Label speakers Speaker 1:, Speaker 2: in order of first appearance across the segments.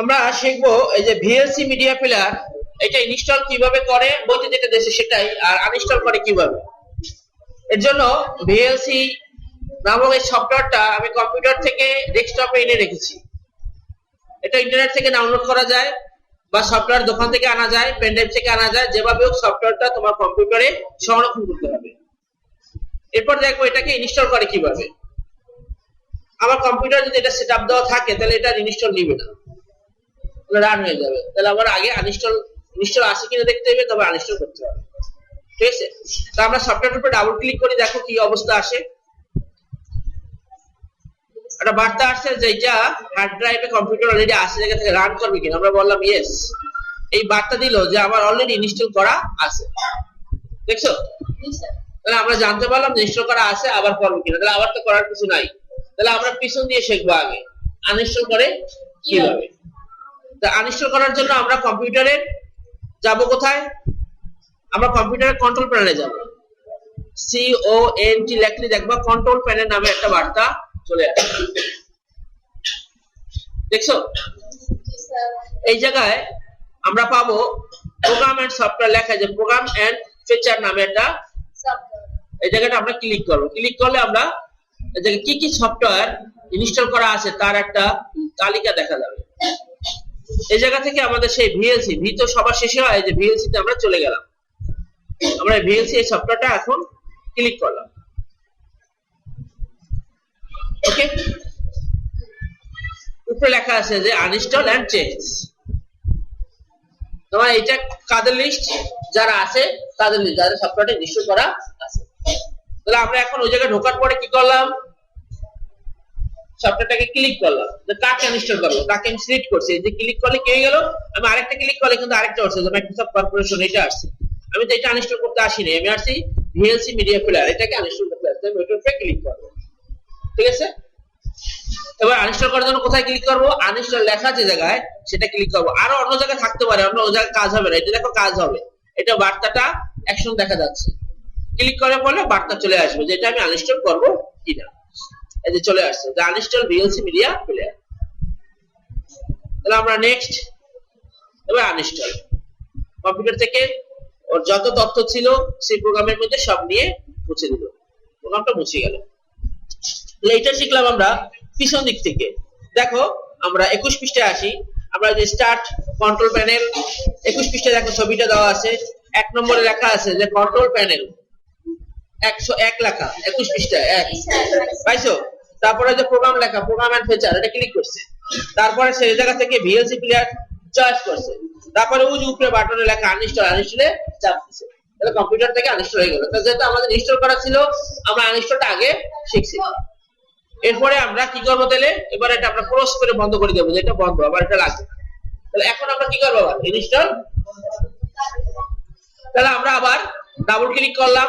Speaker 1: আমরা শিখব এই যে ভিএলসি মিডিয়া প্লেয়ার এটা ইনস্টল কীভাবে করে বইতে যেটা দেশে সেটাই, আর আনইনস্টল করে কীভাবে। এর জন্য ভিএলসি নামক এই সফটওয়্যারটা আমি কম্পিউটার থেকে ডেস্কটপে এনে রেখেছি। এটা ইন্টারনেট থেকে ডাউনলোড করা যায়, বা সফটওয়্যার দোকান থেকে আনা যায় পেনড্রাইভ থেকে আনা যায়, যেভাবে হোক সফটওয়্যারটা তোমার কম্পিউটারে সংরক্ষণ করতে হবে। এরপর দেখব এটাকে ইনস্টল করে কীভাবে। আমার কম্পিউটার যদি এটা সেট আপ দেওয়া থাকে তাহলে এটা ইনস্টল নিবে না। রান হয়ে যাবে। তাহলে আমার আগে আনইনস্টল ইনস্টল আছে কিনা দেখতে হবে তবে আনইনস্টল করতে হবে। ঠিক আছে? তো আমরা সফটওয়্যারের উপর ডাবল ক্লিক করে দেখো কি অবস্থা আসে। একটা বার্তা আসছে যে এটা হার্ড ড্রাইভে কম্পিউটার অলরেডি আছে জায়গা থেকে রান করবে কিনা। আমরা বললাম ইয়েস এই বার্তা দিল যে আমার অলরেডি ইনস্টল করা আছে। দেখছ? তাহলে আমরা জানতে পারলাম যে ইনস্টল করা আছে আবার করব কিনা। তাহলে আবার তো করার কিছু নাই। তাহলে আমরা পিছন দিয়ে শিখব আগে। আনইনস্টল করে কীভাবে? তা আনইনস্টল করার জন্য আমরা কম্পিউটারে যাব কোথায়? আমরা কম্পিউটারের কন্ট্রোল প্যানেলে যাব। সি ও এন টি লেখলে দেখবা কন্ট্রোল প্যানেল নামে একটা বার্তা চলে আসবে। দেখছ? এই জায়গায় আমরা পাবো প্রোগ্রাম এন্ড সফটওয়্যার লেখা যে প্রোগ্রাম এন্ড ফিচার নামে একটা এই জায়গাটা আমরা ক্লিক করব। ক্লিক করলে আমরা কি কি সফটওয়্যার ইনস্টল করা আছে তার একটা তালিকা দেখা যাবে। এই জায়গা থেকে আমাদের সেই ভিএলসি ভি তো সবার শেষে হয় যে ভিএলসি তে আমরা চলে গেলাম। আমরা ভিএলসি এই সফটওয়্যারটা এখন ক্লিক করলাম। ওকে উপরে লেখা আছে যে আনইনস্টল এন্ড চেঞ্জ তোমার এটা কাদের লিস্ট যারা আছে তাদের লিস্ট যাদের সফটওয়্যারটা ইনস্টল করা তাহলে আমরা এখন ওই জায়গায় ঢোকার পরে কি করলাম? সফটওয়্যারটাকে ক্লিক করলাম। কাকে ইনস্টল করব? কাকে আমি সিলেক্ট করছি? যে ক্লিক করলে কি হয়ে গেল? আমি আরেকটা ক্লিক করলে কিন্তু আরেকটা আসছে যে মাইক্রোসফট কর্পোরেশন এটা আসছে। আমি তো এটা আনইনস্টল করতে আসিনি, আমি আসছি ভিএলসি মিডিয়া প্লেয়ার এটাকে আনইনস্টল করতে আসছি। আমি ওইটার উপরে ক্লিক করব। ঠিক আছে? এবার আনইনস্টল করার জন্য কোথায় ক্লিক করব? আনইনস্টল লেখা যে জায়গায়, সেটা ক্লিক করব। আরও অন্য জায়গায় থাকতে পারে অন্য জায়গায় কাজ হবে না। এটা দেখো কাজ হবে। এটা বার্তাটা অ্যাকশন দেখা যাচ্ছে। ক্লিক করে পরে বার্তা চলে আসবে যে এটা আমি আনইনস্টল করব কিনা। এই যে চলে আসছে। যে আনইনস্টল ভিএলসি মিডিয়া প্লেয়ার তাহলে আমরা নেক্সট এবার আনইনস্টল কম্পিউটার থেকে ওর যত তথ্য ছিল সেই প্রোগ্রামের মধ্যে সব নিয়ে মুছে দিল। প্রোগ্রামটা মুছে গেল। এটা শিখলাম আমরা পিছন দিক থেকে। দেখো, আমরা একুশ পৃষ্ঠায় আসি। আমরা যে স্টার্ট কন্ট্রোল প্যানেল একুশ পৃষ্ঠায় দেখো ছবিটা দেওয়া আছে। এক নম্বরে লেখা আছে যে কন্ট্রোল প্যানেল একশো এক লেখা একুশ পৃষ্ঠায় এক। পাইছো? তারপরে যে প্রোগ্রাম লেখা প্রোগ্রাম এন্ড ফিচার এটা ক্লিক করছে। তারপরে সেই জায়গা থেকে ভিএলসি প্লেয়ার চয়েস করছে। তারপরে ওই যে উপরে বাটনে লেখা আনইনস্টল আনইনস্টলে চাপ দিছে। তাহলে কম্পিউটার থেকে আনইনস্টল হয়ে গেল। তো যেহেতু আমাদের ইনস্টল করা ছিল আমরা আনইনস্টলটা আগে শিখছি। এরপরে আমরা কি করব তাহলে? এবার এটা আমরা ক্রস করে বন্ধ করে দেবো যে এটা বন্ধ আবার এটা লাগবে। তাহলে এখন আমরা কি করব আবার? ইনস্টল তাহলে আমরা আবার ডাবল ক্লিক করলাম।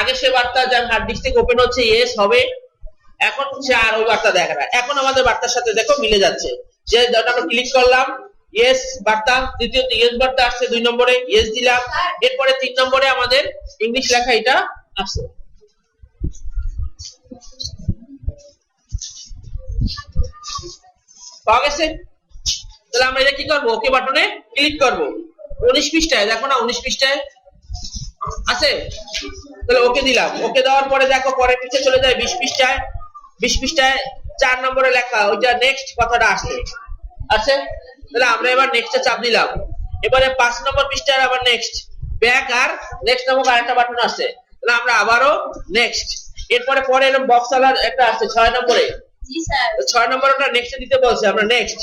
Speaker 1: আগে সে বার্তা যে হার্ড ডিস্ক থেকে ওপেন হচ্ছে ইয়েস হবে। এখন সে আর ওই বার্তা দেখে না। এখন আমাদের বার্তার সাথে দেখো মিলে যাচ্ছে। যে আমরা ক্লিক করলাম ইয়েস বার্তা দ্বিতীয়ত ইয়েস বার্তা আসছে দুই নম্বরে ইয়েস দিলাম। এরপরে তিন নম্বরে আমাদের ইংলিশ লেখা এটা আসছে। পাওয়া গেছে? তাহলে আমরা এটা কি করব? ওকে বাটনে ক্লিক করব। উনিশ পৃষ্ঠায়, দেখো না, উনিশ পৃষ্ঠায় আছে? তাহলে ওকে দিলাম। ওকে দেওয়ার পরে দেখো পরে পিছে চলে যায় বিশ পৃষ্ঠায়। বিশ পৃষ্ঠায় চার নম্বরে লেখা ওইটা নেক্সট কথাটা আসছে। আছে তাহলে আমরা এবার নেক্সটে চাপ দিলাম। এবারে পাঁচ নম্বর পৃষ্ঠায় আবার নেক্সট ব্যাক আর নেক্সট নামক আরেকটা বাটন আসছে। তাহলে আমরা আবারও নেক্সট এরপরে পরে এরকম বক্স আলার একটা আসছে ছয় নম্বরে। ছয় নম্বরটা নেক্সট দিতে বলছে আমরা নেক্সট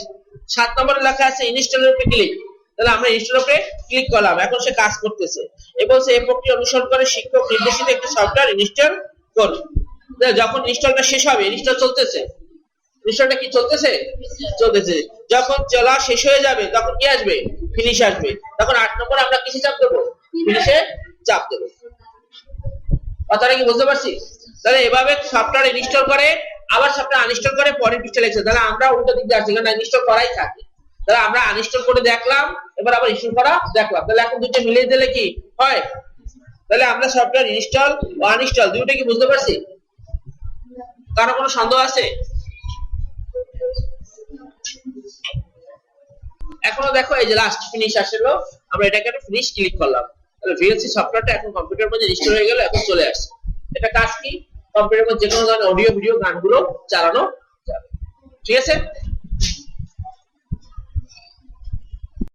Speaker 1: সাত নম্বরে লেখা আছে ইনস্টলের ক্লিক তাহলে আমরা ইনস্টল উপরে ক্লিক করলাম। এখন সে কাজ করতেছে। এ বলছে এই প্রক্রিয়া অনুসরণ করে শিক্ষক নির্দেশিত একটি সফটওয়্যার ইনস্টল করুন যখন ইনস্টলটা শেষ হবে ইনস্টল চলতেছে। ইনস্টলটা কি চলতেছে? চলতেছে। যখন চলা শেষ হয়ে যাবে, তখন কি আসবে? ফিনিশ আসবে। তখন আট নম্বর আমরা কিসে চাপ দেবো? ফিনিশে চাপ দেবো। কথাটা কি বুঝতে পারছি? তাহলে এভাবে সফটওয়্যার ইনস্টল করে, আবার সফটওয়্যার আনইনস্টল করে পরের পৃষ্ঠা লিখছে তাহলে আমরা উল্টো দিক দিয়ে আসছি কারণ ইনস্টল করাই থাকে। তাহলে আমরা আনইনস্টল করে দেখলাম, এবার আবার ইনস্টল করা দেখলাম। তাহলে এখন দুটো মিলিয়ে দিলে কি হয়? তাহলে আমরা সফটওয়্যার ইনস্টল ও আনইনস্টল দুটো কি বুঝতে পারছি? কারও কোনো সন্দেহ আছে? এখনও দেখো এই যে লাস্ট ফিনিশ আসলো, আমরা এটাকে একটা ফিনিশ ক্লিক করলাম। তাহলে ভিএলসি সফটওয়্যারটা এখন কম্পিউটারের মধ্যে ইনস্টল হয়ে গেল, এখন চলে আসছে। এটা কাজ কি? কম্পিউটারের মধ্যে যে কোনো ধরনের অডিও ভিডিও গানগুলো চালানো যাবে। ঠিক আছে?